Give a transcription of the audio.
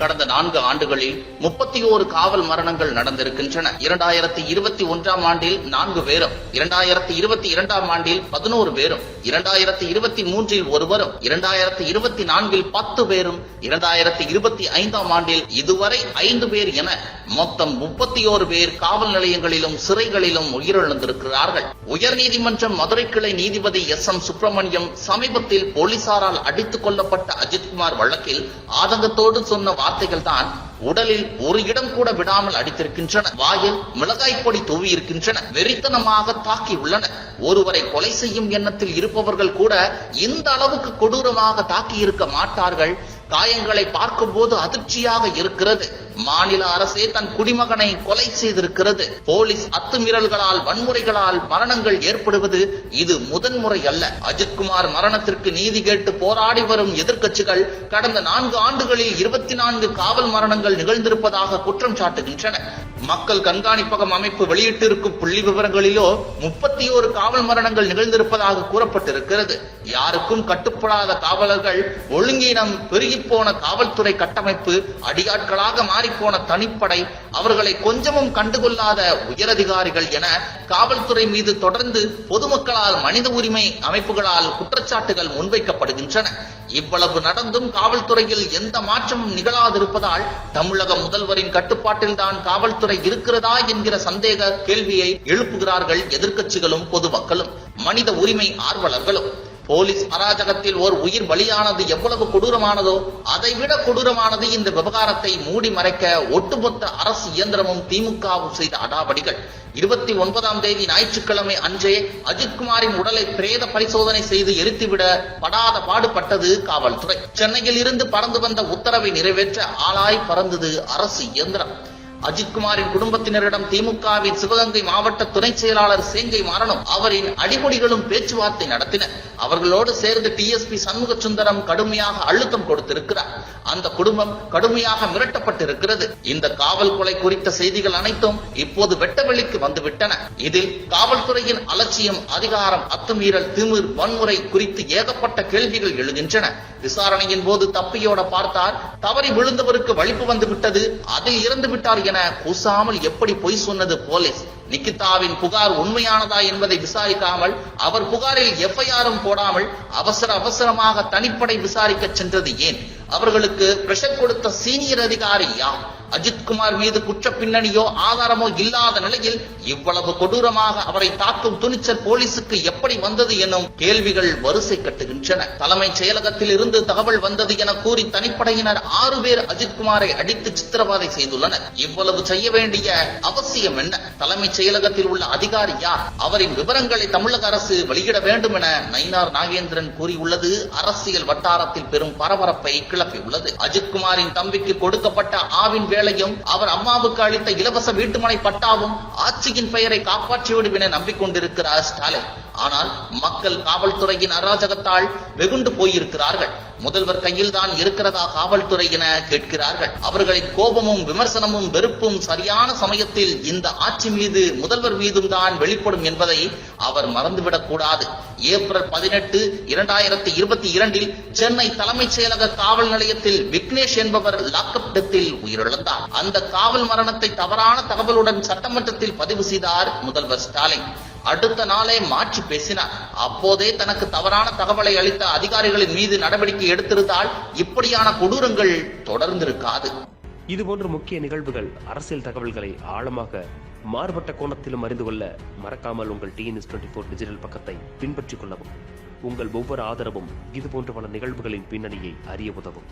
கடந்த நான்கு ஆண்டுகளில் முப்பத்தி ஓரு காவல் மரணங்கள் நடந்திருக்கின்றன. இரண்டாயிரத்தி இருபத்தி ஒன்றாம் ஆண்டில் நான்கு பேரும் இரண்டாயிரத்தி இருபத்தி இரண்டாம் ஆண்டில் பதினோரு பேரும் இரண்டாயிரத்தி இருபத்தி மூன்றில் ஒருவரும் இரண்டாயிரத்தி இருபத்தி நான்கில் பத்து பேரும் இரண்டாயிரத்தி இருபத்தி ஐந்தாம் ஆண்டில் இதுவரை ஐந்து பேர் என மொத்தம் முப்பத்தி ஓரு பேர் காவல் நிலையங்களிலும் சிறைகளிலும் உயிரிழந்திருக்கிறார்கள். உயர்நீதிமன்றம் மதுரை கிளை நீதிபதி எஸ் எம் சுப்பிரமணியம் சமீபத்தில் போலீசாரால் அடித்துக் கொல்லப்பட்ட அஜித்குமார் வழக்கில் ஆதங்கத்தோடு சொன்ன வார்த்தைகள் தான் உடலில் ஒரு இடம் கூட விடாமல் அடித்திருக்கின்றன. வாயில் மிளகாய் பொடி தூவி இருக்கின்றன. வெறித்தனமாக தாக்கி உள்ளன. ஒருவரை கொலை செய்யும் எண்ணத்தில் இருப்பவர்கள் கூட இந்த அளவுக்கு கொடூரமாக தாக்கி இருக்க மாட்டார்கள். காயங்களை பார்க்கும்போது அதிர்ச்சியாக இருக்கிறது. மாநில அரசே தன் குடிமகனை கொலை செய்திருக்கிறது. போலீஸ் அத்துமீறல்களால் வன்முறைகளால் மரணங்கள் ஏற்படுவது இது முதன்முறை அல்ல. அஜித்குமார் மரணத்திற்கு நீதி கேட்டு போராடி வரும் எதிர்க்கட்சிகள் கடந்த நான்கு ஆண்டுகளில் இருபத்தி நான்கு காவல் மரணங்கள் நிகழ்ந்திருப்பதாக குற்றம் சாட்டுகின்றன. மக்கள் கண்காணிப்பகம் அமைப்பு வெளியிட்டிருக்கும் புள்ளி விவரங்களிலோ முப்பத்தி ஓரு காவல் மரணங்கள் நிகழ்ந்திருப்பதாக கூறப்பட்டிருக்கிறது. யாருக்கும் கட்டுப்படாத காவலர்கள் ஒழுங்கீனம் பெருகிப்போன காவல்துறை கட்டமைப்பு அடியாட்களாக மாறிப்போன தனிப்படை அவர்களை கொஞ்சமும் கண்டுகொள்ளாத உயரதிகாரிகள் என காவல்துறை மீது தொடர்ந்து பொதுமக்களால் மனித உரிமை அமைப்புகளால் குற்றச்சாட்டுகள் முன்வைக்கப்படுகின்றன. இவ்வளவு நடந்தும் காவல்துறையில் எந்த மாற்றமும் நிகழாதிருப்பதால் தமிழக முதல்வரின் கட்டுப்பாட்டில்தான் காவல்துறை இருக்கிறதா என்கிற சந்தேக கேள்வியை எழுப்புகிறார்கள் எதிர்க்கட்சிகளும் பொதுமக்களும் மனித உரிமை ஆர்வலர்களும். போலீஸ் அராஜகத்தில் ஓர் உயிர் பலியானது எவ்வளவு கொடூரமானதோ அதைவிட கொடூரமானது இந்த விவகாரத்தை மூடி மறைக்க ஒட்டுமொத்த அரசு இயந்திரமும் திமுகவும் செய்த அடாவடிகள் இருபத்தி ஒன்பதாம் தேதி ஞாயிற்றுக்கிழமை அன்றே அஜித்குமாரின் உடலை பிரேத பரிசோதனை செய்து எரித்துவிட படாத பாடுபட்டது காவல்துறை. சென்னையில் இருந்து பறந்து வந்த உத்தரவை நிறைவேற்ற ஆளாய் பறந்தது அரசு இயந்திரம். அஜித்குமாரின் குடும்பத்தினரிடம் திமுகவின் சிவகங்கை மாவட்ட துணை செயலாளர் சேங்கை மாறனும். அவரின் அடிமொழிகளும் பேச்சுவார்த்தை நடத்தின அவர்களோடு சேர்ந்து டிஎஸ்பி சண்முக சுந்தரம் கடுமையாக அழுத்தம் கொடுத்திருக்கிறார். அந்த குடும்பம் கடுமையாக மிரட்டப்பட்டிருக்கிறது. இந்த காவல் கொலை குறித்த செய்திகள் அனைத்தும் இப்போது வெட்டவெளிக்கு வந்துவிட்டன. இதில் காவல்துறையின் அலட்சியம் அதிகாரம் அத்துமீறல் திமிர் வன்முறை குறித்து ஏகப்பட்ட கேள்விகள் எழுகின்றன. விசாரணையின் போது தப்பியோட பார்த்தார் தவறி விழுந்தவருக்கு வலிப்பு வந்து விட்டது அதில் இறந்து விட்டார் என கூசாமல் எப்படி பொய் சொன்னது போலீஸ்? நிகிதாவின் புகார் உண்மையானதா என்பதை விசாரிக்காமல் அவர் புகாரில் எஃப்ஐஆரும் போடாமல் அவசர அவசரமாக தனிப்படை விசாரிக்க சென்றது ஏன்? அவர்களுக்கு பிரஷர் கொடுத்த சீனியர் அதிகாரி யார்? அஜித்குமார் மீது குற்ற பின்னணியோ ஆதாரமோ இல்லாத நிலையில் இவ்வளவு கொடூரமாக அவரை தாக்கும் துணிச்சல் போலீசுக்கு எப்படி வந்தது எனும் கேள்விகள் வரிசை கட்டுகின்றன. தலைமைச் செயலகத்தில் இருந்து தகவல் வந்தது என கூறி தனிப்படையினர் ஆறு பேர் அஜித்குமாரை அடித்து சித்திரவதை செய்துள்ளனர். இவ்வளவு செய்ய வேண்டிய அவசியம் என்ன? தலைமைச் செயலகத்தில் உள்ள அதிகாரி யார்? அவரின் விவரங்களை தமிழக அரசு வெளியிட வேண்டும் என நயினார் நாகேந்திரன் கூறியுள்ளது. அரசியல் வட்டாரத்தில் பெரும் பரபரப்பை கிளப்பியுள்ளது. அஜித்குமாரின் தம்பிக்கு கொடுக்கப்பட்ட ஆவின் வேளையும் அவர் அம்மாவுக்கு அளித்த இலவச வீட்டுமனை பட்டாவும் ஆட்சியின் பெயரை காப்பாற்றிவிடும் என நம்பிக்கொண்டிருக்கிறார் ஸ்டாலின். ஆனால் மக்கள் காவல்துறையின் அராஜகத்தால் வெகுண்டு போயிருக்கிறார்கள். முதல்வர் கையில் தான் இருக்கிறதா காவல்துறை என கேட்கிறார்கள். அவர்களின் கோபமும் விமர்சனமும் வெறுப்பும் சரியான சமயத்தில் இந்த ஆட்சி மீது முதல்வர் மீதும் தான் வெளிப்படும் என்பதை அவர் மறந்துவிடக் கூடாது. ஏப்ரல் பதினெட்டு இரண்டாயிரத்தி இருபத்தி இரண்டில் சென்னை தலைமைச் செயலக காவல் நிலையத்தில் விக்னேஷ் என்பவர் லாக்அப் டெத்தில் உயிரிழந்தார். அந்த காவல் மரணத்தை தவறான தகவலுடன் சட்டமன்றத்தில் பதிவு செய்தார் முதல்வர் ஸ்டாலின். அடுத்த நாளே மாற்றி பேசினார். அப்போதே தனக்கு தவறான தகவலை அளித்த அதிகாரிகளின் மீது நடவடிக்கை எடுத்திருந்தால் இப்படியான கொடூரங்கள் தொடர்ந்திருக்காது. இதுபோன்ற முக்கிய நிகழ்வுகள் அரசியல் தகவல்களை ஆழமாக மாறுபட்ட கோணத்திலும் அறிந்து கொள்ள மறக்காமல் உங்கள் டிஎன்எஸ் டுவெண்ட்டி ஃபோர் டிஜிட்டல் பக்கத்தை பின்பற்றிக் கொள்ளவும். உங்கள் ஒவ்வொரு ஆதரவும் இதுபோன்ற பல நிகழ்வுகளின் பின்னணியை அறிய உதவும்.